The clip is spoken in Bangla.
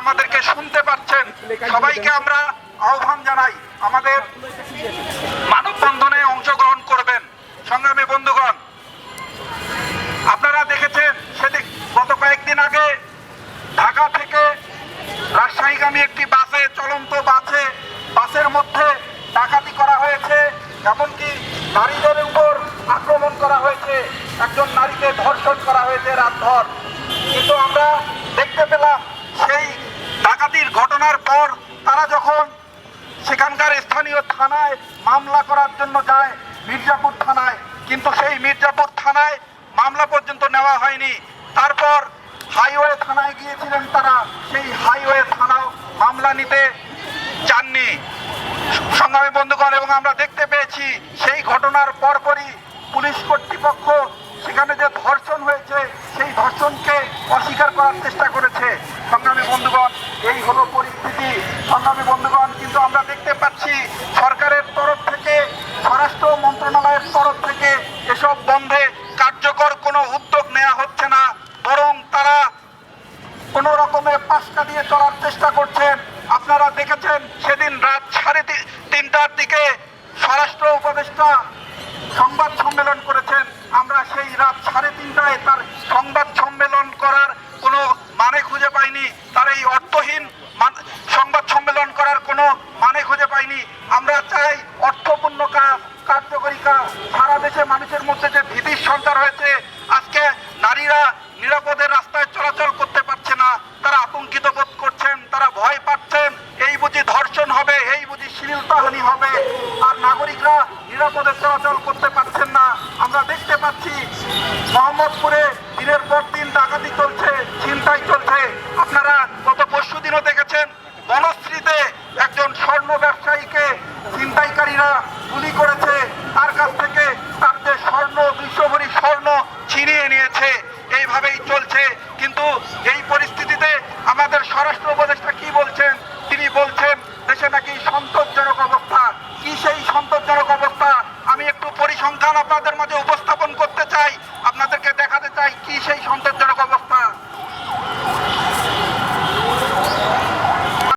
আমাদেরকে শুনতে পাচ্ছেন। সবাইকে আমরা আহ্বান জানাই, আমাদের মানববন্ধনে অংশগ্রহণ করবেন। সংগ্রামী বন্ধুগণ, আপনারা দেখেছেন সেদিক গত কয়েকদিন আগে ঢাকা থেকে রাজশাহীগামী একটি বাসে, চলন্ত বাসে, বাসের মধ্যে ডাকাতি করা হয়েছে, এমনকি নারীদের উপর আক্রমণ করা হয়েছে। একজন নারীকে ধর্ষণ করা হয়েছে রাতভর। কিন্তু আমরা দেখতে পেলাম ঘটনার পর তারা যখন সেখানকার স্থানীয় থানায় মামলা করার জন্য যায়, মির্জাপুর থানায়, কিন্তু সেই মির্জাপুর থানায় মামলা পর্যন্ত নেওয়া হয়নি। তারপর হাইওয়ে থানায় গিয়েছিলেন তারা, সেই হাইওয়ে থানাও মামলা নিতে চাননি। সংগ্রামী বন্ধুগণ, এবং আমরা দেখতে পেয়েছি, সেই ঘটনার পরপরই পুলিশ কর্তৃপক্ষ সেখানে যে ধর্ষণ হয়েছে, সেই ধর্ষণকে অস্বীকার করার চেষ্টা করেছে। সংগ্রামী বন্ধুগণ, এই হলো পরিস্থিতি সংগ্রামী বন্ধুগণ, কিন্তু আমরা দেখতে পাচ্ছি সরকারের তরফ থেকে, স্বরাষ্ট্র মন্ত্রণালয়ের তরফ থেকে এসব বন্ধে কার্যকর কোনো উদ্যোগ নেওয়া হচ্ছে না, বরং তারা কোনো রকমে পাশকা দিয়ে চলার চেষ্টা করছেন। আপনারা দেখেছেন, সেদিন রাত সাড়ে তিনটার দিকে স্বরাষ্ট্র উপদেষ্টা সংবাদ সম্মেলন করেছেন। আমরা সেই রাত সাড়ে তিনটায় তার সংবাদ অর্থপূর্ণ কাজ কার্যকরী কাজ সারা দেশে মানুষের মধ্যে যে ভীতির সঞ্চার হয়েছে, আজকে নারীরা নিরাপদে রাস্তায় চলাচল করতে পারছে না, তারা আতঙ্কিত বোধ করছেন, তারা ভয় পাচ্ছেন, এই বুঝি ধর্ষণ হবে, এই বুঝি শ্লীলতাহানি হবে, আর নাগরিকরা নিরাপদে চলাচল করতে পারছেন না। আমরা দেখতে পাচ্ছি, মোহাম্মদপুরে এই পরিস্থিতিতে আমাদের স্বরাষ্ট্র উপদেষ্টা কি বলছেন? তিনি বলছেন, দেশে নাকি সন্তোষজনক অবস্থা। কি সেই সন্তোষজনক অবস্থা? আমি একটু পরিসংখ্যান আপনাদের মাঝে উপস্থাপন করতে চাই। আপনাদেরকে দেখাতে চাই কি সেই সন্তোষজনক অবস্থা?